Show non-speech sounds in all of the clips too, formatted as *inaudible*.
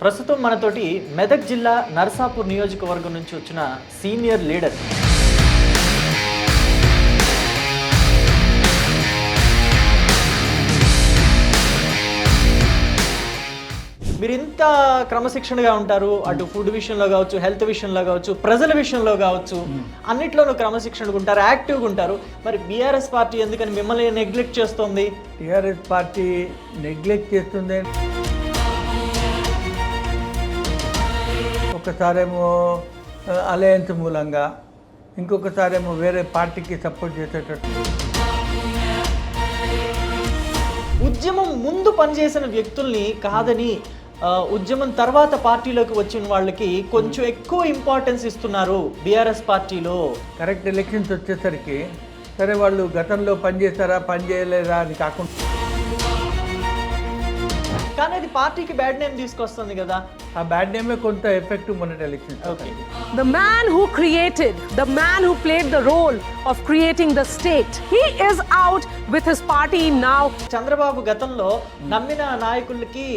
ప్రస్తుతం మనతోటి మెదక్ జిల్లా నర్సాపూర్ నియోజకవర్గం నుంచి వచ్చిన సీనియర్ లీడర్. మీరు ఇంత క్రమశిక్షణగా ఉంటారు అటు ఫుడ్ విషయంలో కావచ్చు హెల్త్ విషయంలో కావచ్చు ప్రజల విషయంలో కావచ్చు అన్నిట్లోనూ క్రమశిక్షణగా ఉంటారు యాక్టివ్గా ఉంటారు. మరి బీఆర్ఎస్ పార్టీ ఎందుకని మిమ్మల్ని నెగ్లెక్ట్ చేస్తోంది? టీఆర్ఎస్ పార్టీ నెగ్లెక్ట్ చేస్తుంది. ఒకసారేమో అలయన్స్ మూలంగా ఇంకొకసారేమో వేరే పార్టీకి సపోర్ట్ చేసేటట్టు. ఉద్యమం ముందు పనిచేసిన వ్యక్తుల్ని కాదని ఉద్యమం తర్వాత పార్టీలోకి వచ్చిన వాళ్ళకి కొంచెం ఎక్కువ ఇంపార్టెన్స్ ఇస్తున్నారు బీఆర్ఎస్ పార్టీలో. కరెక్ట్ ఎలక్షన్స్ వచ్చేసరికి సరే వాళ్ళు గతంలో పనిచేస్తారా పని చేయలేదా అని కాకుండా కానీ అది పార్టీకి బ్యాడ్ నేమ్ తీసుకొస్తుంది కదా. ఆ బ్యాడ్ నేమ్ కొంత ఎఫెక్ట్ మన election the man who created the man who played the role of creating the state he is out with his party now Chandrababu గతంలో నమ్మిన నాయకులకి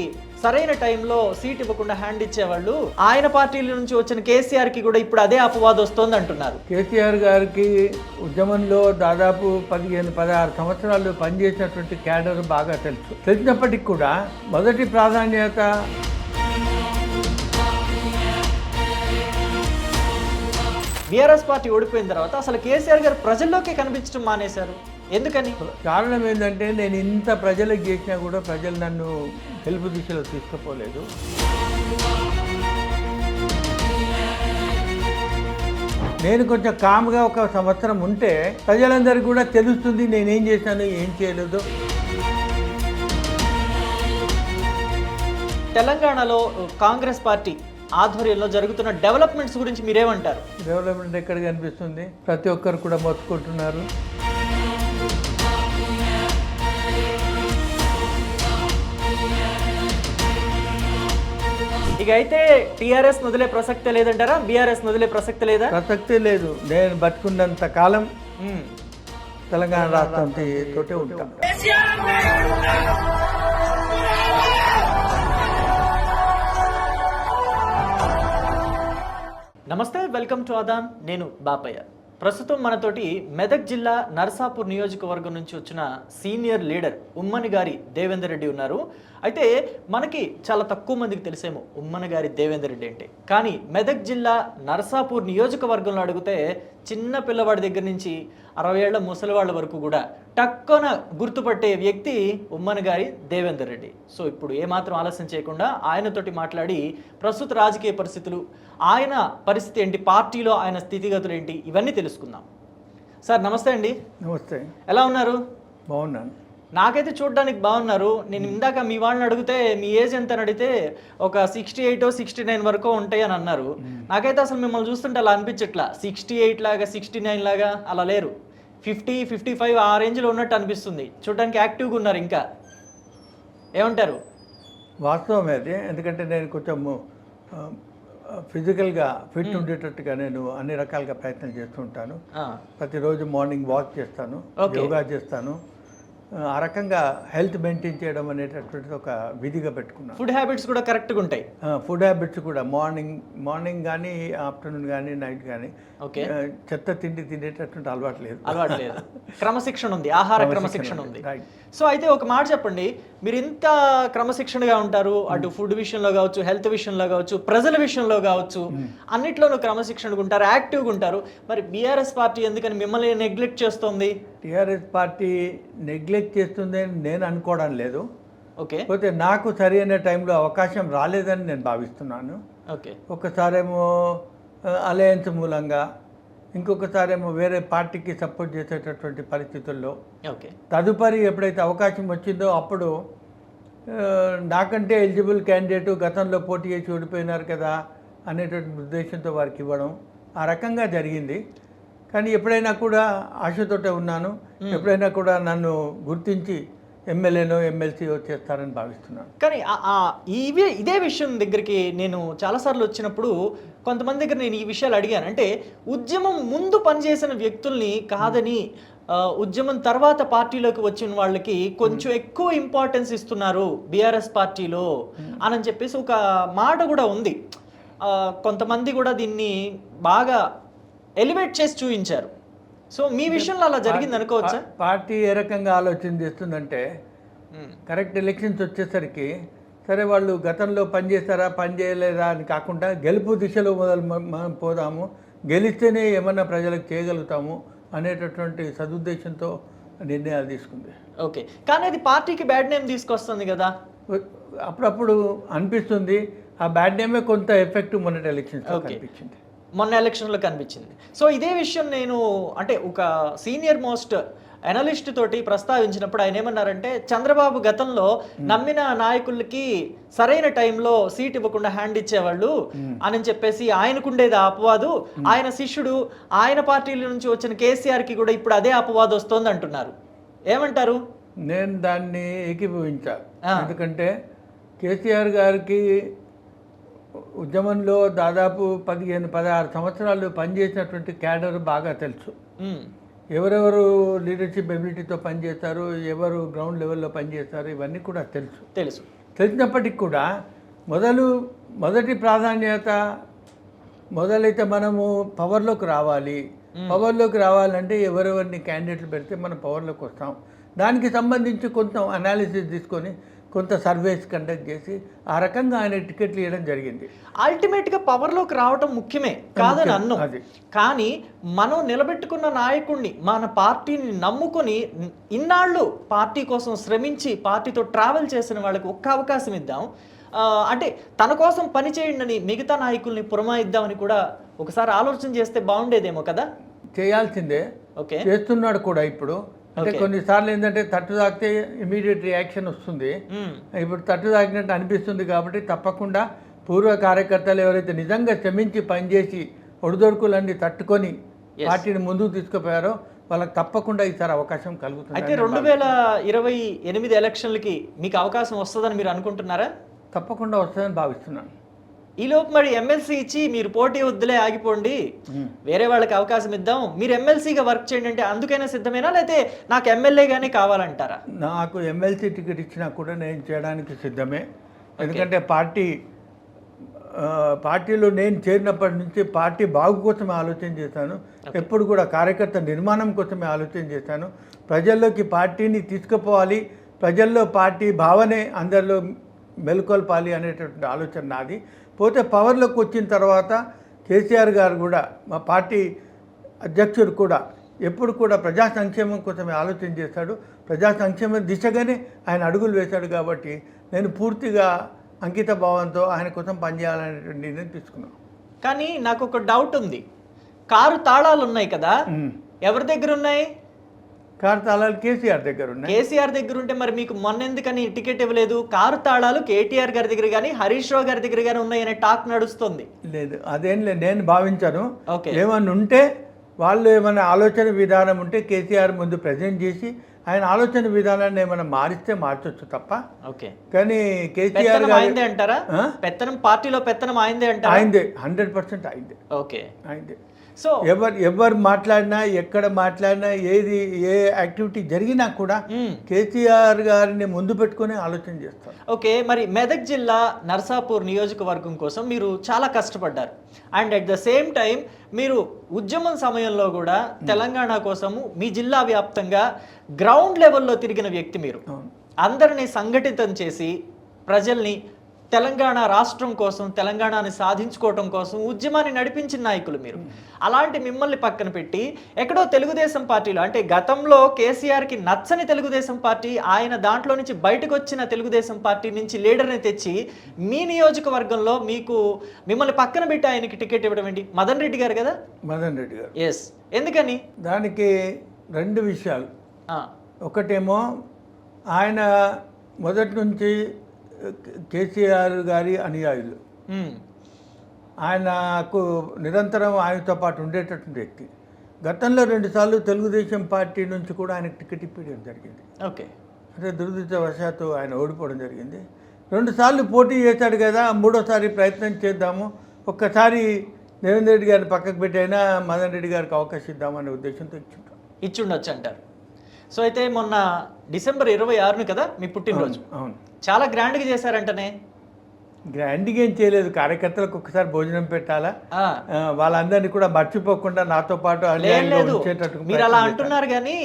సరైన టైంలో సీట్ ఇవ్వకుండా హ్యాండ్ ఇచ్చేవాళ్ళు. ఆయన పార్టీల నుంచి వచ్చిన కేసీఆర్కి కూడా ఇప్పుడు అదే అపవాదం వస్తోంది అంటున్నారు. కేసీఆర్ గారికి ఉద్యమంలో దాదాపు పదిహేను పదహారు సంవత్సరాలు పనిచేసినటువంటి క్యాడర్ బాగా తెలుసు. తెలిసినప్పటికీ కూడా మొదటి ప్రాధాన్యత బీఆర్ఎస్ పార్టీ ఓడిపోయిన తర్వాత అసలు కేసీఆర్ గారు ప్రజల్లోకి కనిపించడం మానేశారు. ఎందుకని? కారణం ఏంటంటే నేను ఇంత ప్రజలకు చేసినా కూడా ప్రజలు నన్ను గెలుపు దిశలో తీసుకుపోలేదు. నేను కొంచెం కామ్గా ఒక సంవత్సరం ఉంటే ప్రజలందరికీ కూడా తెలుస్తుంది నేనేం చేశాను ఏం చేయలేదు. తెలంగాణలో కాంగ్రెస్ పార్టీ ఆధ్వర్యంలో జరుగుతున్న డెవలప్మెంట్స్ గురించి మీరేమంటారు? డెవలప్మెంట్ ఎక్కడ కనిపిస్తుంది ప్రతి ఒక్కరు కూడా మొత్తుకుంటున్నారు. ఇక అయితే టీఆర్ఎస్ వదిలే ప్రసక్తే లేదంటారా? బీఆర్ఎస్ వదిలే ప్రసక్తి లేదా? ప్రసక్తే లేదు. నేను బతుకున్నంత కాలం. తెలంగాణ రాష్ట్రం తోటే ఉంటాను నమస్తే వెల్కమ్ టు అదాన్ నేను బాపయ్య. ప్రస్తుతం మనతోటి మెదక్ జిల్లా నర్సాపూర్ నియోజకవర్గం నుంచి వచ్చిన సీనియర్ లీడర్ ఉమ్మని గారి దేవేందర్ రెడ్డి ఉన్నారు. అయితే మనకి చాలా తక్కువ మందికి తెలిసేమో ఉమ్మని గారి దేవేందర్ రెడ్డి అంటే. కానీ మెదక్ జిల్లా నర్సాపూర్ నియోజకవర్గంలో అడిగితే చిన్న పిల్లవాడి దగ్గర నుంచి అరవై ఏళ్ళ ముసలివాళ్ళ వరకు కూడా టక్కున గుర్తుపట్టే వ్యక్తి ఉమ్మని గారి దేవేందర్ రెడ్డి. సో ఇప్పుడు ఏమాత్రం ఆలస్యం చేయకుండా ఆయనతోటి మాట్లాడి ప్రస్తుత రాజకీయ పరిస్థితులు ఆయన పరిస్థితి ఏంటి పార్టీలో ఆయన స్థితిగతులు ఏంటి ఇవన్నీ తెలుసుకుందాం. సార్ నమస్తే అండి. నమస్తే. ఎలా ఉన్నారు? బాగున్నాను. నాకైతే చూడడానికి బాగున్నారు. నేను ఇందాక మీ వాళ్ళని అడిగితే మీ ఏజ్ ఎంత అని అడిగితే ఒక సిక్స్టీ ఎయిట్ సిక్స్టీ నైన్ వరకు ఉంటాయి అని అన్నారు. నాకైతే అసలు మిమ్మల్ని చూస్తుంటే అలా అనిపించట్లా. సిక్స్టీ ఎయిట్ లాగా సిక్స్టీ నైన్ లాగా అలా లేరు. ఫిఫ్టీ ఫిఫ్టీ ఫైవ్ ఆ రేంజ్లో ఉన్నట్టు అనిపిస్తుంది. చూడడానికి యాక్టివ్గా ఉన్నారు ఇంకా. ఏమంటారు? వాస్తవమే అది. ఎందుకంటే నేను కొంచెం ఫిజికల్గా ఫిట్ ఉండేటట్టుగా నేను అన్ని రకాలుగా ప్రయత్నం చేస్తూ ఉంటాను. ఆ, ప్రతిరోజు మార్నింగ్ వాక్ చేస్తాను. యోగా చేస్తాను ఆ రకంగా హెల్త్ మెయింటైన్ చేయడం అనేటటువంటిది ఒక విధిగా పెట్టుకున్నాను. ఫుడ్ హ్యాబిట్స్ కూడా కరెక్ట్గా ఉంటాయి. ఫుడ్ హ్యాబిట్స్ కూడా మార్నింగ్ మార్నింగ్ కానీ ఆఫ్టర్నూన్ కానీ నైట్ కానీ ఓకే. చెత్త తిండి తినేటటువంటి అలవాటు లేదు. అలవాటు లేదు. *laughs* క్రమశిక్షణ ఉంది ఆహార క్రమశిక్షణ ఉంది. సో అయితే ఒక మాట చెప్పండి మీరు ఇంత క్రమశిక్షణగా ఉంటారు అటు ఫుడ్ విషయంలో కావచ్చు హెల్త్ విషయంలో కావచ్చు ప్రజల విషయంలో కావచ్చు అన్నిట్లోనూ క్రమశిక్షణగా ఉంటారు యాక్టివ్గా ఉంటారు. మరి బీఆర్ఎస్ పార్టీ ఎందుకని మిమ్మల్ని నెగ్లెక్ట్ చేస్తోంది? టీఆర్ఎస్ పార్టీ నెగ్లెక్ట్ చేస్తుంది అని నేను అనుకోవడం లేదు. ఓకే. పోతే నాకు సరైన టైంలో అవకాశం రాలేదని నేను భావిస్తున్నాను. ఓకే. ఒకసారేమో అలయన్స్ మూలంగా ఇంకొకసారేమో వేరే పార్టీకి సపోర్ట్ చేసేటటువంటి పరిస్థితుల్లో ఓకే. తదుపరి ఎప్పుడైతే అవకాశం వచ్చిందో అప్పుడు నాకంటే ఎలిజిబుల్ క్యాండిడేట్ గతంలో పోటీ చేసి ఓడిపోయినారు కదా అనేటువంటి ఉద్దేశంతో వారికి ఇవ్వడం ఆ రకంగా జరిగింది. కానీ ఎప్పుడైనా కూడా ఆశతోటే ఉన్నాను. ఎప్పుడైనా కూడా నన్ను గుర్తించి ఎమ్మెల్యేనో ఎమ్మెల్సీ చేస్తారని భావిస్తున్నాను. కానీ ఇవే ఇదే విషయం దగ్గరికి నేను చాలాసార్లు వచ్చినప్పుడు కొంతమంది దగ్గర నేను ఈ విషయాలు అడిగాను. అంటే ఉద్యమం ముందు పనిచేసిన వ్యక్తుల్ని కాదని ఉద్యమం తర్వాత పార్టీలోకి వచ్చిన వాళ్ళకి కొంచెం ఎక్కువ ఇంపార్టెన్స్ ఇస్తున్నారు బీఆర్ఎస్ పార్టీలో అని చెప్పేసి ఒక మాట కూడా ఉంది. కొంతమంది కూడా దీన్ని బాగా ఎలివేట్ చేసి చూపించారు సో మీ విషయంలో అలా జరిగింది అనుకోవచ్చా పార్టీ ఏ రకంగా ఆలోచన చేస్తుందంటే కరెక్ట్ ఎలక్షన్స్ వచ్చేసరికి సరే వాళ్ళు గతంలో పని చేస్తారా పని చేయలేదా అని కాకుండా గెలుపు దిశలో మొదలు మనం పోదాము గెలిస్తేనే ఏమన్నా ప్రజలకు చేయగలుగుతాము అనేటటువంటి సదుద్దేశంతో నిర్ణయాలు తీసుకుంది. ఓకే. కానీ అది పార్టీకి బ్యాడ్ నేమ్ తీసుకొస్తుంది కదా. అప్పుడప్పుడు అనిపిస్తుంది ఆ బ్యాడ్ నేమే కొంత ఎఫెక్ట్ మొన్నటి ఎలక్షన్స్. కనిపించింది. మొన్న ఎలక్షన్లో కనిపించింది. సో ఇదే విషయం నేను అంటే ఒక సీనియర్ మోస్ట్ అనలిస్ట్ తోటి ప్రస్తావించినప్పుడు ఆయన ఏమన్నారంటే చంద్రబాబు గతంలో నమ్మిన నాయకులకి సరైన టైంలో సీట్ ఇవ్వకుండా హ్యాండ్ ఇచ్చేవాళ్ళు అని చెప్పేసి ఆయనకుండేది ఆ అపవాదు. ఆయన శిష్యుడు ఆయన పార్టీల నుంచి వచ్చిన కేసీఆర్కి కూడా ఇప్పుడు అదే అపవాదు వస్తోంది అంటున్నారు. ఏమంటారు? నేను దాన్ని ఏకీభవించా. ఎందుకంటే కేసీఆర్ గారికి ఉద్యమంలో దాదాపు పదిహేను పదహారు సంవత్సరాలు పనిచేసినటువంటి క్యాడర్ బాగా తెలుసు. ఎవరెవరు లీడర్షిప్ ఎబిలిటీతో పనిచేస్తారు ఎవరు గ్రౌండ్ లెవెల్లో పనిచేస్తారు ఇవన్నీ కూడా తెలుసు. తెలుసు. తెలిసినప్పటికి కూడా మొదలు మొదటి ప్రాధాన్యత మొదలైతే మనము పవర్లోకి రావాలి. పవర్లోకి రావాలంటే ఎవరెవరిని క్యాండిడేట్లు పెడితే మనం పవర్లోకి వస్తాం. దానికి సంబంధించి కొంత అనాలిసిస్ తీసుకొని కొంత సర్వేస్ కండక్ట్ చేసి ఆ రకంగా ఆయన టికెట్లు ఇవ్వడం జరిగింది. అల్టిమేట్గా పవర్లోకి రావటం ముఖ్యమే కాదని అన్ను. అది. కానీ మనం నిలబెట్టుకున్న నాయకుడిని మన పార్టీని నమ్ముకొని ఇన్నాళ్ళు పార్టీ కోసం శ్రమించి పార్టీతో ట్రావెల్ చేసిన వాళ్ళకి ఒక్క అవకాశం ఇద్దాం. అంటే తన కోసం పని చేయండి అని మిగతా నాయకుల్ని పురమాయిద్దామని కూడా ఒకసారి ఆలోచన చేస్తే బాగుండేదేమో కదా? చేయాల్సిందే. ఓకే. చేస్తున్నాడు కూడా ఇప్పుడు. అంటే. కొన్నిసార్లు ఏంటంటే తట్టు తాకితే ఇమీడియట్ రియాక్షన్ వస్తుంది మ్మ్. ఇప్పుడు తట్టు తాకినట్టు అనిపిస్తుంది కాబట్టి తప్పకుండా పూర్వ కార్యకర్తలు ఎవరైతే నిజంగా శ్రమించి పనిచేసి ఒడిదొడుకులన్నీ తట్టుకొని పార్టీని ముందుకు తీసుకుపోయారో వాళ్ళకి తప్పకుండా ఈసారి అవకాశం కలుగుతుంది అయితే రెండు వేల ఇరవై ఎనిమిది ఎలక్షన్లకి మీకు అవకాశం వస్తుందని మీరు అనుకుంటున్నారా తప్పకుండా వస్తుందని భావిస్తున్నాను ఈలోపు మరి ఎమ్మెల్సీ ఇచ్చి మీరు పోటీ వద్దులే ఆగిపోండి. వేరే వాళ్ళకి అవకాశం ఇద్దాం. మీరు ఎమ్మెల్సీగా వర్క్ చేయండి అంటే అందుకైనా సిద్ధమేనా? లేకపోతే నాకు ఎమ్మెల్యేగానే కావాలంటారా? నాకు ఎమ్మెల్సీ టికెట్ ఇచ్చినా కూడా నేను చేయడానికి సిద్ధమే. ఎందుకంటే పార్టీ పార్టీలో నేను చేరినప్పటి నుంచి పార్టీ బాగు కోసమే ఆలోచన చేశాను. ఎప్పుడు కూడా కార్యకర్త నిర్మాణం కోసమే ఆలోచన చేశాను. ప్రజల్లోకి పార్టీని తీసుకుపోవాలి. ప్రజల్లో పార్టీ భావనే అందరిలో మెలుకొల్పాలి అనేటటువంటి ఆలోచన నాది. పోతే పవర్లోకి వచ్చిన తర్వాత కేసీఆర్ గారు కూడా మా పార్టీ అధ్యక్షుడు కూడా ఎప్పుడు కూడా ప్రజా సంక్షేమం కోసమే ఆలోచన చేస్తాడు ప్రజా సంక్షేమం దిశగానే ఆయన అడుగులు వేశాడు కాబట్టి నేను పూర్తిగా అంకిత భావంతో ఆయన కోసం పనిచేయాలనేటువంటి నిర్ణయం తీసుకున్నాను. కానీ నాకు ఒక డౌట్ ఉంది. కారు తాళాలు ఉన్నాయి కదా ఎవరి దగ్గర ఉన్నాయి కారు తాళాలు కేసీఆర్ దగ్గర ఉన్నాయి. కేసీఆర్ దగ్గర ఉంటే మరి మీకు మొన్న ఎందుకని టికెట్ ఇవ్వలేదు? కారు తాళాలు కేటీఆర్ గారి దగ్గర కానీ హరీష్ రావు గారి దగ్గర కానీ ఉన్నాయనే టాక్ నడుస్తుంది. లేదు అదేం లేదు నేను భావించాను. ఏమన్నా ఉంటే వాళ్ళు ఏమైనా ఆలోచన విధానం ఉంటే కేసీఆర్ ముందు ప్రజెంట్ చేసి ఆయన ఆలోచన విధానాన్ని ఏమైనా మారిస్తే మార్చొచ్చు తప్ప. ఓకే. కానీ కేసీఆర్ ఆయిందే అంటారా? పెత్తనం పార్టీలో పెత్తనం ఆయిందే అంటారా? ఆయనదే హండ్రెడ్ పర్సెంట్ ఆయనదే ఓకే. ఆయనదే సో ఎవరు ఎవరు మాట్లాడినా ఎక్కడ మాట్లాడినా ఏది ఏ యాక్టివిటీ జరిగినా కూడా మ్మ్. కేసీఆర్ గారిని ముందు పెట్టుకొని ఆలోచన చేస్తారు ఓకే మరి మెదక్ జిల్లా నర్సాపూర్ నియోజకవర్గం కోసం మీరు చాలా కష్టపడ్డారు and at the same time మీరు ఉద్యమం సమయంలో కూడా తెలంగాణ కోసము మీ జిల్లా వ్యాప్తంగా గ్రౌండ్ లెవెల్లో తిరిగిన వ్యక్తి మీరు. అందరినీ సంఘటితం చేసి ప్రజల్ని తెలంగాణ రాష్ట్రం కోసం తెలంగాణని సాధించుకోవటం కోసం ఉద్యమాన్ని నడిపించిన నాయకులు మీరు. అలాంటి మిమ్మల్ని పక్కన పెట్టి ఎక్కడో తెలుగుదేశం పార్టీలో అంటే గతంలో కేసీఆర్కి నచ్చని తెలుగుదేశం పార్టీ ఆయన దాంట్లో నుంచి బయటకు వచ్చిన తెలుగుదేశం పార్టీ నుంచి లీడర్ని తెచ్చి మీ నియోజకవర్గంలో మీకు మిమ్మల్ని పక్కన పెట్టి ఆయనకి టికెట్ ఇవ్వడం ఏంటి? మదన్ రెడ్డి గారు కదా? మదన్ రెడ్డి గారు. ఎస్ ఎందుకని? దానికి రెండు విషయాలు. ఒకటేమో ఆయన మొదటి నుంచి కేసీఆర్ గారి అనుయాయులు. ఆయనకు నిరంతరం ఆయనతో పాటు ఉండేటటువంటి వ్యక్తి. గతంలో రెండుసార్లు తెలుగుదేశం పార్టీ నుంచి కూడా ఆయనకు టికెట్ ఇప్పించడం జరిగింది. ఓకే. అంటే దురదృష్టవశాత్తు ఆయన ఓడిపోవడం జరిగింది. రెండుసార్లు పోటీ చేశాడు కదా మూడోసారి ప్రయత్నం చేద్దాము. ఒక్కసారి దేవేంద్ర రెడ్డి గారిని పక్కకు పెట్టైనా మదన్ రెడ్డి గారికి అవకాశం ఇద్దామనే ఉద్దేశంతో ఇచ్చుంటాం. ఇచ్చుండొచ్చు అంటారు. సో అయితే మొన్న డిసెంబర్ ఇరవై ఆరును కదా మీ పుట్టినరోజు. అవును చాలా గ్రాండ్గా చేశారంటనే. గ్రాండ్గా ఏం చేయలేదు. కార్యకర్తలకు ఒక్కసారి భోజనం పెట్టాలా? వాళ్ళందరినీ కూడా మర్చిపోకుండా నాతో పాటు లేదు మీరు అలా అంటున్నారు కానీ.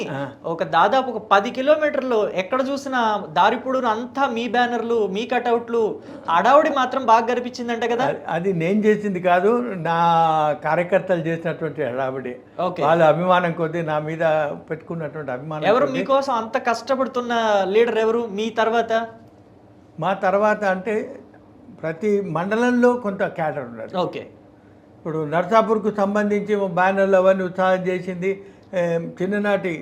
ఒక దాదాపు ఒక పది కిలోమీటర్లు ఎక్కడ చూసినా దారి పొడవునా అంతా మీ బ్యానర్లు మీ కటౌట్లు అడావుడి మాత్రం బాగా కనిపించిందంట కదా? అది- నేను చేసింది కాదు నా కార్యకర్తలు చేసినటువంటి హడావిడి. ఓకే. వాళ్ళ అభిమానం కొద్దీ నా మీద పెట్టుకున్నటువంటి అభిమానం ఎవరు మీకోసం అంత కష్టపడుతున్న లీడర్ ఎవరు? మీ తర్వాత? మా తర్వాత అంటే ప్రతి మండలంలో కొంత క్యాడర్ ఉన్నది ఓకే. ఇప్పుడు నర్సాపూర్కు సంబంధించి బ్యానర్లు అవన్నీ ఉత్సాహం చేసింది. చిన్ననాటి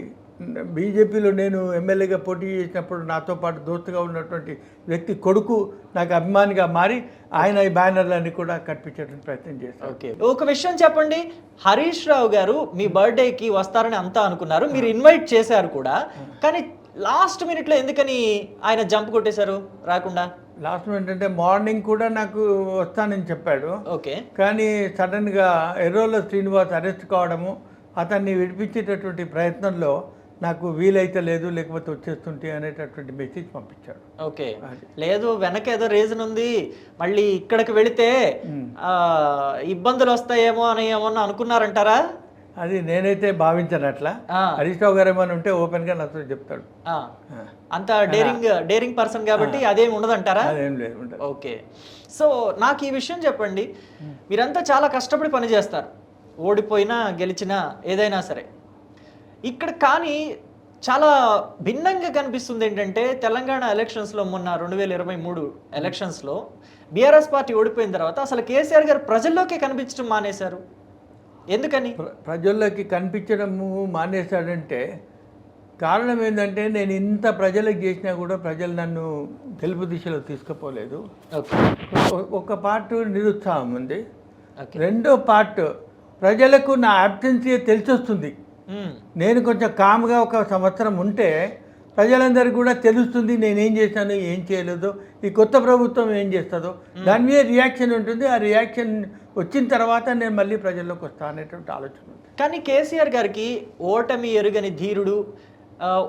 బీజేపీలో నేను ఎమ్మెల్యేగా పోటీ చేసినప్పుడు నాతో పాటు దోస్తుగా ఉన్నటువంటి వ్యక్తి కొడుకు నాకు అభిమానిగా మారి ఆయన ఈ బ్యానర్లన్నీ కూడా కట్టించేటువంటి ప్రయత్నం చేశారు. ఓకే. ఒక విషయం చెప్పండి. హరీష్ రావు గారు మీ బర్త్డేకి వస్తారని అంతా అనుకున్నారు. మీరు ఇన్వైట్ చేశారు కూడా. కానీ లాస్ట్ మినిట్లో ఎందుకని ఆయన జంప్ కొట్టేశారు? రాకుండా? లాస్ట్ ఏంటంటే మార్నింగ్ కూడా నాకు వస్తానని చెప్పాడు. ఓకే. కానీ సడన్గా ఎర్రోల శ్రీనివాస్ అరెస్ట్ కావడము అతన్ని విడిపించేటటువంటి ప్రయత్నంలో నాకు వీలైతే లేదు లేకపోతే వచ్చేస్తుంటే అనేటటువంటి మెసేజ్ పంపించాడు. ఓకే. లేదు వెనక ఏదో రీజన్ ఉంది మళ్ళీ ఇక్కడికి వెళితే ఇబ్బందులు వస్తాయేమో అని ఏమన్నా అనుకున్నారంటారా? అది నేనైతే భావించాను అట్లా హరీష్ రావు గారు ఏమైనా ఉంటే ఓపెన్గా నాతో చెప్తాడు. అంత డేరింగ్ డేరింగ్ పర్సన్ కాబట్టి అదేం ఉండదంటారా? అదేం లేదు ఓకే. సో నాకు ఈ విషయం చెప్పండి. మీరంతా చాలా కష్టపడి పని చేస్తారు. ఓడిపోయినా గెలిచినా ఏదైనా సరే. ఇక్కడ కానీ చాలా భిన్నంగా కనిపిస్తుంది ఏంటంటే తెలంగాణ ఎలక్షన్స్లో మొన్న రెండు వేల ఇరవై మూడు ఎలక్షన్స్లో బీఆర్ఎస్ పార్టీ ఓడిపోయిన తర్వాత అసలు కేసీఆర్ గారు ప్రజల్లోకే కనిపించడం మానేశారు. ఎందుకని? ప్ర- ప్రజల్లోకి కనిపించడము మానేశాడంటే కారణం ఏంటంటే నేను ఇంత ప్రజలకు చేసినా కూడా ప్రజలు నన్ను గెలుపు దిశలో తీసుకుపోలేదు. ఒక పార్ట్ నిరుత్సాహం ఉంది. రెండో పార్ట్ ప్రజలకు నా అబ్సెన్సీ తెలిసొస్తుంది. నేను కొంచెం కామ్గా ఒక సంవత్సరం ఉంటే ప్రజలందరికీ కూడా తెలుస్తుంది నేనేం చేశాను ఏం చేయలేదో ఈ కొత్త ప్రభుత్వం ఏం చేస్తుందో. దాని మీద రియాక్షన్ ఉంటుంది. ఆ రియాక్షన్ వచ్చిన తర్వాత నేను మళ్ళీ ప్రజల్లోకి వస్తాను అనేటువంటి ఆలోచన ఉంది. కానీ కేసీఆర్ గారికి ఓటమి ఎరుగని ధీరుడు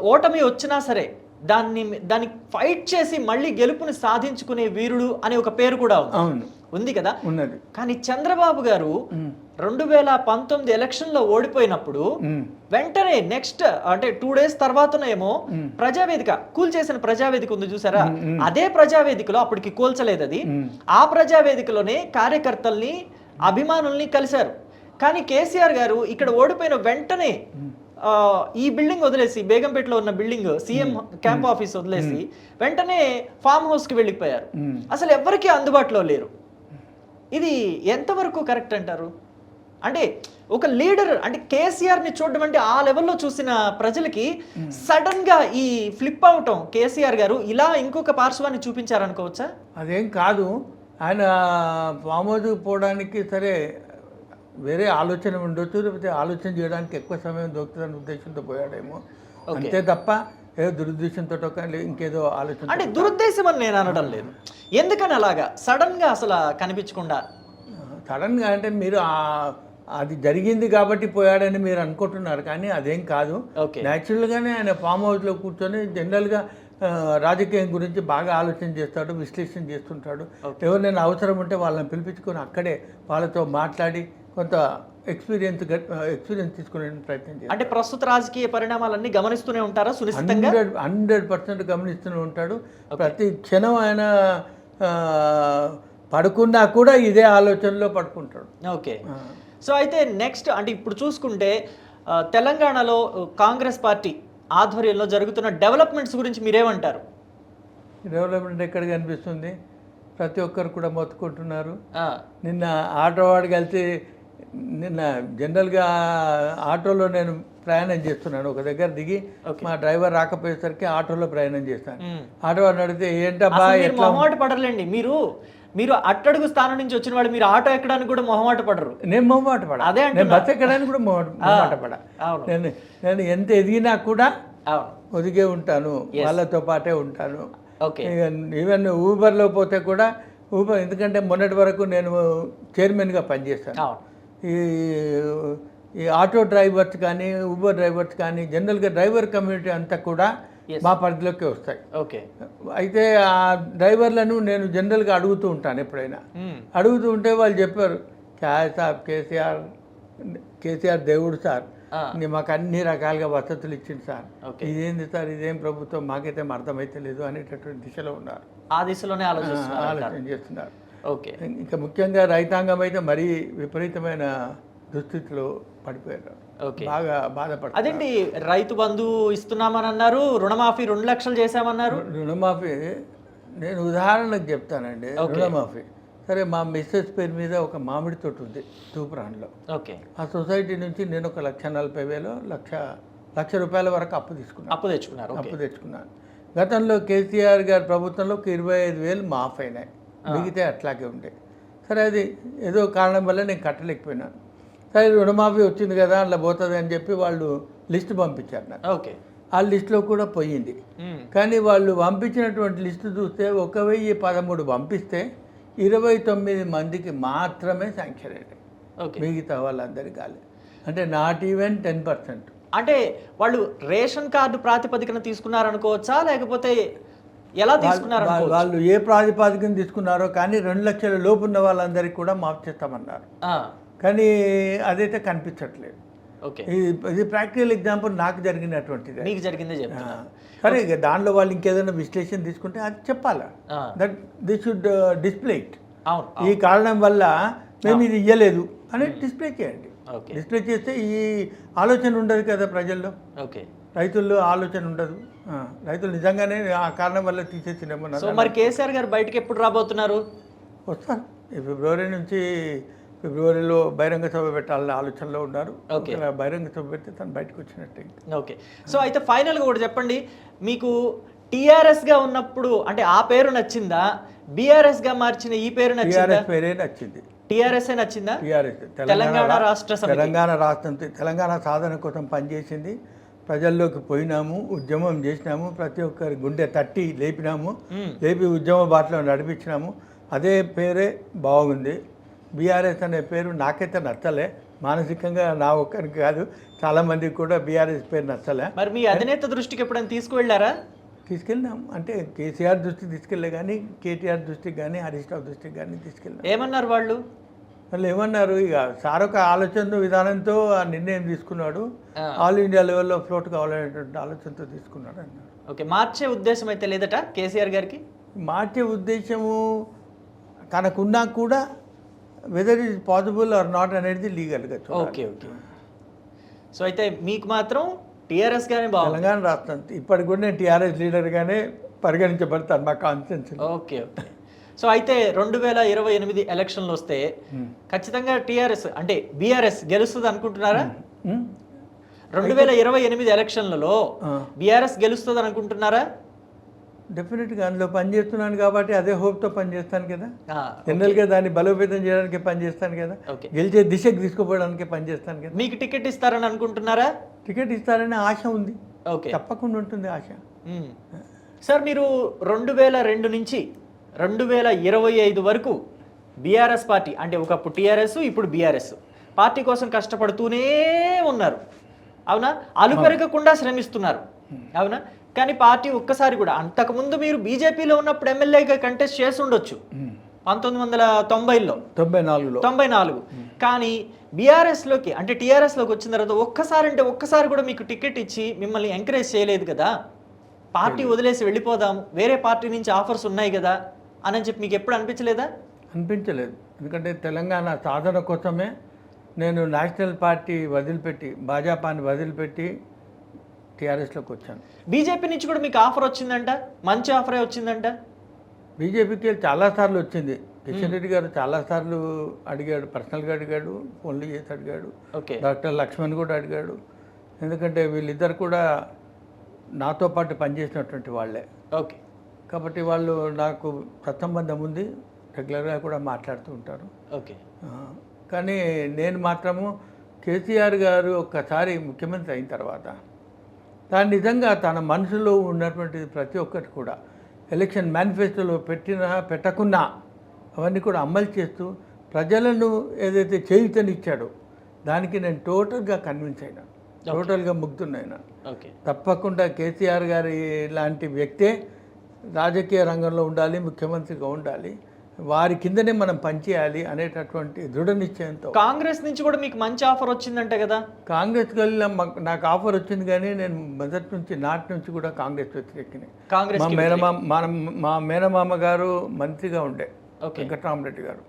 ఓటమి వచ్చినా సరే దాన్ని దాన్ని ఫైట్ చేసి మళ్ళీ గెలుపుని సాధించుకునే వీరుడు అనే ఒక పేరు కూడా ఉంది. అవును. ఉంది కదా? ఉన్నది. కానీ చంద్రబాబు గారు రెండు వేల పంతొమ్మిది ఎలక్షన్లో ఓడిపోయినప్పుడు ఉమ్. వెంటనే నెక్స్ట్ అంటే టూ డేస్ తర్వాతనేమో ప్రజావేదిక కూల్ చేసిన ప్రజావేదిక ఉంది చూసారా? అదే ప్రజావేదికలో అప్పటికి కూల్చలేదు అది. ఆ ప్రజావేదికలోనే కార్యకర్తల్ని అభిమానుల్ని కలిశారు. కానీ కేసీఆర్ గారు ఇక్కడ ఓడిపోయిన వెంటనే ఈ బిల్డింగ్ వదిలేసి బేగంపేటలో ఉన్న బిల్డింగ్ సీఎం క్యాంప్ ఆఫీస్ వదిలేసి వెంటనే ఫామ్ హౌస్కి వెళ్ళిపోయారు. అసలు ఎవరికీ అందుబాటులో లేరు. ఇది ఎంతవరకు కరెక్ట్ అంటారు? అంటే ఒక లీడర్ అంటే కేసీఆర్ని చూడడం అంటే ఆ లెవెల్లో చూసిన ప్రజలకి సడన్గా ఈ ఫ్లిప్ అవటం కేసీఆర్ గారు ఇలా ఇంకొక పార్శ్వాన్ని చూపించారనుకోవచ్చా? అదేం కాదు. ఆయన ఫామ్ హౌస్ పోవడానికి సరే వేరే ఆలోచన ఉండొచ్చు లేకపోతే ఆలోచన చేయడానికి ఎక్కువ సమయం దొరుకుతుందనే ఉద్దేశంతో పోయాడేమో. అంతే తప్ప ఏదో దురుద్దేశంతో ఇంకేదో ఆలోచన అంటే దురుద్దేశం అని నేను అనడం లేదు. ఎందుకని అలాగా? సడన్గా అసలు కనిపించకుండా. సడన్గా అంటే మీరు అది జరిగింది కాబట్టి పోయాడని మీరు అనుకుంటున్నారు కానీ అదేం కాదు. న్యాచురల్గానే ఆయన ఫామ్ హౌస్లో కూర్చొని జనరల్గా రాజకీయం గురించి బాగా ఆలోచన చేస్తాడు విశ్లేషణ చేస్తుంటాడు. ఎవరినైనా అవసరం ఉంటే వాళ్ళని పిలిపించుకొని అక్కడే వాళ్ళతో మాట్లాడి కొంత ఎక్స్పీరియన్స్ ఎక్స్పీరియన్స్ తీసుకునే ప్రయత్నం చేస్తాడు. అంటే ప్రస్తుత రాజకీయ పరిణామాలన్నీ గమనిస్తూనే ఉంటారా సునిశ్చితంగా? హండ్రెడ్ హండ్రెడ్ పర్సెంట్ గమనిస్తూనే ఉంటాడు. ప్రతి క్షణం ఆయన పడుకున్నా కూడా ఇదే ఆలోచనలో పడుకుంటాడు. ఓకే. సో అయితే నెక్స్ట్ అంటే ఇప్పుడు చూసుకుంటే తెలంగాణలో కాంగ్రెస్ పార్టీ ఆధ్వర్యంలో జరుగుతున్న డెవలప్మెంట్స్ గురించి మీరేమంటారు? డెవలప్మెంట్ ఎక్కడ కనిపిస్తుంది ప్రతి ఒక్కరు కూడా మొత్తుకుంటున్నారు. నిన్న ఆటో వాడికి వెళ్తే నిన్న జనరల్గా ఆటోలో నేను ప్రయాణం చేస్తున్నాను. ఒక దగ్గర దిగి. మా డ్రైవర్ రాకపోయేసరికి ఆటోలో ప్రయాణం చేస్తాను. ఆటో అడిగితే ఏంటబ్బా అసలు మీరు మీరు అట్టడుగు స్థానం నుంచి వచ్చిన వాళ్ళు మీరు ఆటో ఎక్కడానికి కూడా మొహమాట పడరు. నేను మొహమాట పడ. అదే నేను. బస్ ఎక్కడానికి కూడా మొహమాట పడ. నేను నేను ఎంత ఎదిగినా కూడా ఒదిగే ఉంటాను. వాళ్ళతో పాటే ఉంటాను. ఓకే. ఈవెన్ ఊబర్లో పోతే కూడా ఊబర్ ఎందుకంటే మొన్నటి వరకు నేను చైర్మన్గా పనిచేస్తాను ఈ ఈ ఆటో డ్రైవర్స్ కానీ ఊబర్ డ్రైవర్స్ కానీ జనరల్గా డ్రైవర్ కమ్యూనిటీ అంతా కూడా. మా పరిధిలోకి వస్తాయి. ఓకే అయితే ఆ డ్రైవర్లను నేను జనరల్గా అడుగుతూ ఉంటాను ఎప్పుడైనా. మ్మ్. అడుగుతూ ఉంటే వాళ్ళు చెప్పారు క్యా సార్ కేసీఆర్ కేసీఆర్ దేవుడు సార్. మాకు అన్ని రకాలుగా వసతులు ఇచ్చింది సార్. ఇదేంది సార్? ఇదేం ప్రభుత్వం? మాకైతే అర్థమైతే లేదు అనేటటువంటి దిశలో ఉన్నారు. ఆ దిశలోనే. ఆలోచన చేస్తున్నారు. ఓకే ఇంకా ముఖ్యంగా రైతాంగం అయితే మరీ విపరీతమైన దుస్థితిలో పడిపోయారు. బాగా బాధపడుతుంది అదేంటి రైతు బంధు ఇస్తున్నామని అన్నారు రుణమాఫీ రెండు లక్షలు చేశామన్నారు? రుణమాఫీ నేను ఉదాహరణకు చెప్తానండి. రుణమాఫీ. సరే మా మిస్సెస్ పేరు మీద ఒక మామిడి తోట ఉంది తూప్రాన్లో. ఓకే. ఆ సొసైటీ నుంచి నేను ఒక లక్ష నలభై వేలు లక్ష లక్ష రూపాయల వరకు అప్పు తీసుకున్నాను. అప్పు తెచ్చుకున్నారు అప్పు తెచ్చుకున్నాను. గతంలో కేసీఆర్ గారి ప్రభుత్వంలో ఒక ఇరవై ఐదు వేలు మాఫ్ అయినాయి మిగితే అట్లాగే ఉండే. సరే అది ఏదో కారణం వల్ల నేను కట్టలేకపోయినాను. రుణమాఫీ వచ్చింది కదా అట్లా పోతుంది అని చెప్పి వాళ్ళు లిస్ట్ పంపించారు నాకు. ఓకే. ఆ లిస్టులో కూడా పోయింది. కానీ వాళ్ళు పంపించినటువంటి లిస్టు చూస్తే ఒక వెయ్యి పదమూడు పంపిస్తే ఇరవై తొమ్మిది మందికి మాత్రమే శాంక్షన్ అయినాయి ఓకే. మిగతా వాళ్ళందరికీ కాలే. అంటే నాట్ ఈవెన్ టెన్ పర్సెంట్. అంటే వాళ్ళు రేషన్ కార్డు ప్రాతిపదికన తీసుకున్నారు అనుకోవచ్చా లేకపోతే ఎలా తీసుకున్నారు? వాళ్ళు ఏ ప్రాతిపాదికన తీసుకున్నారో కానీ రెండు లక్షల లోపు ఉన్న వాళ్ళందరికీ కూడా మాఫ్ చేస్తామన్నారు. కానీ అదైతే కనిపించట్లేదు. ఓకే. ఇది ప్రాక్టికల్ ఎగ్జాంపుల్ నాకు జరిగినటువంటిది. మీకు జరిగిందే చెప్తున్నా. సరే ఇక దానిలో వాళ్ళు ఇంకేదైనా విశ్లేషణ తీసుకుంటే అది చెప్పాలా. That they should display it అవును ఈ కారణం వల్ల మేము ఇది ఇయ్యలేదు అని డిస్ప్లే చేయండి. ఓకే. డిస్ప్లే చేస్తే ఈ ఆలోచన ఉండదు కదా ప్రజల్లో. ఓకే. రైతుల్లో ఆలోచన ఉండదు. రైతులు నిజంగానే ఆ కారణం వల్ల తీసేసినేమో మరి కేసీఆర్ గారు బయటకు ఎప్పుడు రాబోతున్నారు? వస్తారు. ఫిబ్రవరి నుంచి ఫిబ్రవరిలో బహిరంగ సభ పెట్టాలనే ఆలోచనలో ఉన్నారు. బహిరంగ సభ పెడితే తను బయటకు వచ్చినట్టే. ఓకే. సో అయితే ఫైనల్గా కూడా చెప్పండి మీకు టీఆర్ఎస్గా ఉన్నప్పుడు అంటే ఆ పేరు నచ్చిందా? బీఆర్ఎస్గా మార్చిన ఈ పేరు నచ్చిందా? పేరే నచ్చింది. టీఆర్ఎస్ నచ్చిందా? టీఆర్ఎస్. తెలంగాణ రాష్ట్ర. తెలంగాణ రాష్ట్రం తెలంగాణ సాధన కోసం పనిచేసింది. ప్రజల్లోకి పోయినాము ఉద్యమం చేసినాము ప్రతి ఒక్కరి గుండె తట్టి లేపినాము. లేపి ఉద్యమ బాటలో నడిపించినాము. అదే పేరే బాగుంది. బీఆర్ఎస్ అనే పేరు నాకైతే నచ్చలే. మానసికంగా నా ఒక్కరికి కాదు చాలామందికి కూడా బీఆర్ఎస్ పేరు నచ్చలే. మరి మీ అధినేత దృష్టికి ఎప్పుడైనా తీసుకువెళ్ళారా? తీసుకెళ్ళినాం అంటే కేసీఆర్ దృష్టికి తీసుకెళ్ళే కానీ కేటీఆర్ దృష్టికి కానీ హరీష్ రావు దృష్టికి కానీ తీసుకెళ్ళినాం ఏమన్నారు వాళ్ళు? వాళ్ళు ఏమన్నారు? ఇక సార్ ఒక ఆలోచన విధానంతో ఆ నిర్ణయం తీసుకున్నాడు. ఆల్ ఇండియా లెవెల్లో ఫ్లోట్ కావాలనేటువంటి ఆలోచనతో తీసుకున్నాడు అన్నారు. ఓకే మార్చే ఉద్దేశం అయితే లేదట కేసీఆర్ గారికి? మార్చే ఉద్దేశము తనకున్నా కూడా whether is possible or not అనేది లీగల్గా ఓకే ఓకే సో అయితే మీకు మాత్రం టీఆర్ఎస్ గానే బాగుంది. తెలంగాణ రాష్ట్రం ఇప్పటికి కూడా నేను టీఆర్ఎస్ లీడర్గానే పరిగణించబడతాను మా కాన్స్టిట్యున్సీ ఓకే ఓకే సో అయితే రెండు వేల ఇరవై ఎనిమిది ఎలక్షన్లు వస్తే ఖచ్చితంగా టీఆర్ఎస్ అంటే బీఆర్ఎస్ గెలుస్తుంది అనుకుంటున్నారా? రెండు వేల ఇరవై ఎనిమిది ఎలక్షన్లలో బీఆర్ఎస్ గెలుస్తుంది అనుకుంటున్నారా? డెఫినెట్గా అందులో పనిచేస్తున్నాను కాబట్టి అదే హోప్తో పనిచేస్తాను కదా. జనరల్గా దాన్ని బలోపేతం చేయడానికి పనిచేస్తాను కదా. గెలిచే దిశకు తీసుకుపోవడానికి పనిచేస్తాను కదా. మీకు టికెట్ ఇస్తారని అనుకుంటున్నారా? టికెట్ ఇస్తారనే ఆశ ఉంది. ఓకే తప్పకుండా ఉంటుంది ఆశ. సార్ మీరు రెండు వేల రెండు నుంచి రెండు వేల ఇరవై ఐదు వరకు బీఆర్ఎస్ పార్టీ అంటే ఒకప్పుడు టీఆర్ఎస్ ఇప్పుడు బీఆర్ఎస్ పార్టీ కోసం కష్టపడుతూనే ఉన్నారు. అవునా? అలుపెరగకుండా శ్రమిస్తున్నారు. అవునా? కానీ పార్టీ ఒక్కసారి కూడా అంతకుముందు మీరు బీజేపీలో ఉన్నప్పుడు ఎమ్మెల్యేగా కంటెస్ట్ చేసి ఉండొచ్చు. పంతొమ్మిది వందల తొంభైలో. తొంభై నాలుగులో. తొంభై నాలుగు. కానీ బీఆర్ఎస్లోకి అంటే టీఆర్ఎస్లోకి వచ్చిన తర్వాత ఒక్కసారి అంటే ఒక్కసారి కూడా మీకు టికెట్ ఇచ్చి మిమ్మల్ని ఎంకరేజ్ చేయలేదు కదా? పార్టీ వదిలేసి వెళ్ళిపోదాం వేరే పార్టీ నుంచి ఆఫర్స్ ఉన్నాయి కదా? అని చెప్పి మీకు ఎప్పుడు అనిపించలేదా? అనిపించలేదు. ఎందుకంటే తెలంగాణ సాధన కోసమే నేను నేషనల్ పార్టీ వదిలిపెట్టి భాజపాని వదిలిపెట్టి టీఆర్ఎస్లోకి వచ్చాను. బీజేపీ నుంచి కూడా మీకు ఆఫర్ వచ్చిందంట? మంచి ఆఫరే వచ్చిందంట? బీజేపీకి చాలాసార్లు వచ్చింది. కిషన్ రెడ్డి గారు చాలాసార్లు అడిగాడు పర్సనల్గా అడిగాడు ఫోన్లు చేసి అడిగాడు ఓకే. డాక్టర్ లక్ష్మణ్ కూడా అడిగాడు. ఎందుకంటే వీళ్ళిద్దరు కూడా నాతో పాటు పనిచేసినటువంటి వాళ్ళే. ఓకే. కాబట్టి వాళ్ళు నాకు సత్సంబంధం ఉంది రెగ్యులర్గా కూడా మాట్లాడుతూ ఉంటారు. ఓకే. కానీ నేను మాత్రము కేసీఆర్ గారు ఒక్కసారి ముఖ్యమంత్రి అయిన తర్వాత తాను నిజంగా తన మనసులో ఉన్నటువంటి ప్రతి ఒక్కటి కూడా ఎలక్షన్ మేనిఫెస్టోలో పెట్టినా పెట్టకున్నా అవన్నీ కూడా అమలు చేస్తూ ప్రజలను ఏదైతే చేయుతనిచ్చాడో దానికి నేను టోటల్గా కన్విన్స్ అయినా టోటల్గా ముగ్ధున్నైనా. ఓకే. తప్పకుండా కేసీఆర్ గారి లాంటి వ్యక్తే రాజకీయ రంగంలో ఉండాలి ముఖ్యమంత్రిగా ఉండాలి. వారి కిందనే మనం పనిచేయాలి అనేటటువంటి దృఢ నిశ్చయంతో కాంగ్రెస్ నుంచి కూడా మీకు మంచి ఆఫర్ వచ్చిందంట కదా? కాంగ్రెస్ వెళ్ళిన నాకు ఆఫర్ వచ్చింది కానీ నేను మొదటి నుంచి నాటి నుంచి కూడా కాంగ్రెస్ వ్యతిరేకిని. కాంగ్రెస్ మా మేనమామ మన మా మేనమామ గారు మంత్రిగా ఉండే. వెంకటరామరెడ్డి గారు.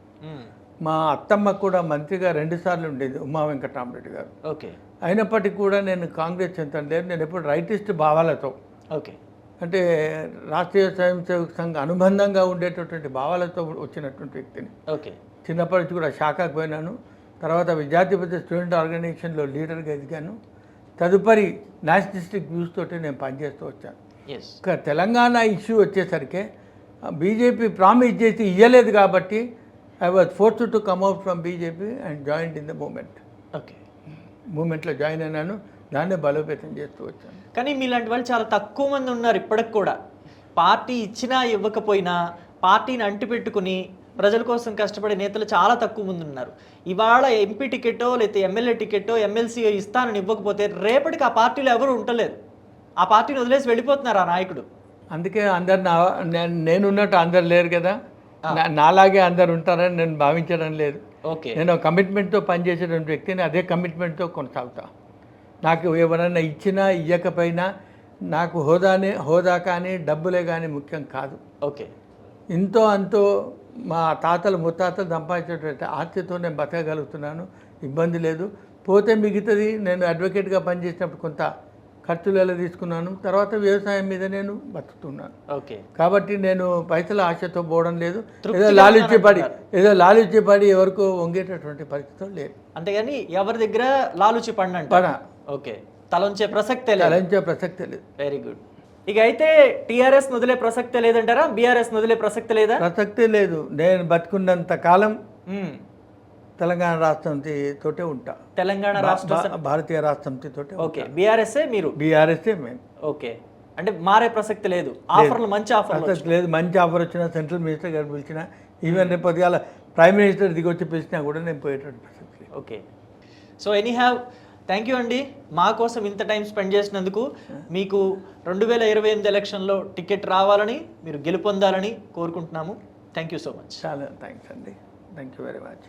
మా అత్తమ్మ కూడా మంత్రిగా రెండుసార్లు ఉండేది ఉమా వెంకటరామరెడ్డి గారు. ఓకే. అయినప్పటికీ కూడా నేను కాంగ్రెస్ చెంత లేదు నేను ఎప్పుడు రైటిస్ట్ భావాలతో. ఓకే. అంటే రాష్ట్రీయ స్వయం సేవక సంఘ అనుబంధంగా ఉండేటటువంటి భావాలతో వచ్చినటువంటి వ్యక్తిని. ఓకే. చిన్నప్పటి నుంచి కూడా శాఖకు పోయినాను. తర్వాత విద్యార్థి స్టూడెంట్ ఆర్గనైజేషన్లో లీడర్గా ఎదిగాను. తదుపరి నేషనలిస్టిక్ వ్యూస్ తోటి నేను పనిచేస్తూ వచ్చాను. ఇక తెలంగాణ ఇష్యూ వచ్చేసరికి బీజేపీ ప్రామిస్ చేసి ఇవ్వలేదు కాబట్టి I was force to come out from BJP and join in the movement. Okay. మూమెంట్లో జాయిన్ అయినాను. దాన్నే బలోపేతం చేస్తూ వచ్చాను. కానీ మీలాంటి వాళ్ళు చాలా తక్కువ మంది ఉన్నారు ఇప్పటికి కూడా. పార్టీ ఇచ్చినా ఇవ్వకపోయినా పార్టీని అంటిపెట్టుకుని ప్రజల కోసం కష్టపడే నేతలు చాలా తక్కువ మంది ఉన్నారు. ఇవాళ ఎంపీ టికెటో లేకపోతే ఎమ్మెల్యే టికెటో ఎమ్మెల్సీ ఇస్తానని ఇవ్వకపోతే రేపటికి ఆ పార్టీలో ఎవరు ఉండలేరు. ఆ పార్టీని వదిలేసి వెళ్ళిపోతున్నారు ఆ నాయకుడు. అందుకే అందరు నా నేను- నేనున్నట్టు అందరు లేరు కదా. నాలాగే అందరు ఉంటారని నేను భావించడం లేదు. ఓకే. నేను కమిట్మెంట్తో పనిచేసేటువంటి వ్యక్తిని అదే కమిట్మెంట్తో కొనసాగుతా. నాకు ఎవరైనా ఇచ్చినా ఇవ్వకపోయినా నాకు హోదానే హోదా కానీ డబ్బులే కానీ ముఖ్యం కాదు. ఓకే. ఇంతో అంతో మా తాతలు ముత్తాతలు సంపాదించేటువంటి ఆస్తితో నేను బతకగలుగుతున్నాను. ఇబ్బంది లేదు. పోతే మిగతాది నేను అడ్వకేట్గా పనిచేసినప్పుడు కొంత ఖర్చులు ఎలా తీసుకున్నాను. తర్వాత వ్యవసాయం మీద నేను బతుకుతున్నాను. ఓకే. కాబట్టి నేను పైసల ఆశతో పోవడం లేదు. ఏదో లాలుచ్యపడి. ఏదో లాలుచ్యపడి ఎవరికో వంగేటటువంటి పరిస్థితులు లేదు అంతేగాని ఎవరి దగ్గర లాలుచి పండంట పడ ఓకే. తలంచే ప్రసక్తే లేదు. తలంచే ప్రసక్తి లేదు. వెరీ గుడ్ ఇక అయితే టీఆర్ఎస్ వదిలే ప్రసక్తే లేదంటారా? బీఆర్ఎస్ వదిలే ప్రసక్తే లేదా? ప్రసక్తే లేదు. నేను బతుకున్నంత కాలం మ్మ్. తెలంగాణ రాష్ట్రంతో తోటే ఉంటా. తెలంగాణ రాష్ట్ర భారతీయ రాష్ట్రంతో తోటే ఓకే. బీఆర్ఎస్ మీరు? బీఆర్ఎస్ఏ మేము. ఓకే. అంటే మారే ప్రసక్తి లేదు. ఆఫర్లు మంచి ఆఫర్లు ప్రసక్తి లేదు. మంచి ఆఫర్ వచ్చినా సెంట్రల్ మినిస్టర్ గారు పిలిచినా ఈవెన్ రేపు పొద్దుగాల ప్రైమ్ మినిస్టర్ దిగొచ్చి పిలిచినా కూడా నేను పోయేటువంటి ప్రసక్తి okay. So any have thank you అండి మా కోసం ఇంత టైం స్పెండ్ చేసినందుకు మీకు రెండు వేల ఇరవై ఎనిమిది ఎలక్షన్లో టికెట్ రావాలని మీరు గెలుపొందాలని కోరుకుంటున్నాము. థ్యాంక్ యూ సో మచ్ చాలా థ్యాంక్స్ అండి థ్యాంక్ యూ వెరీ మచ్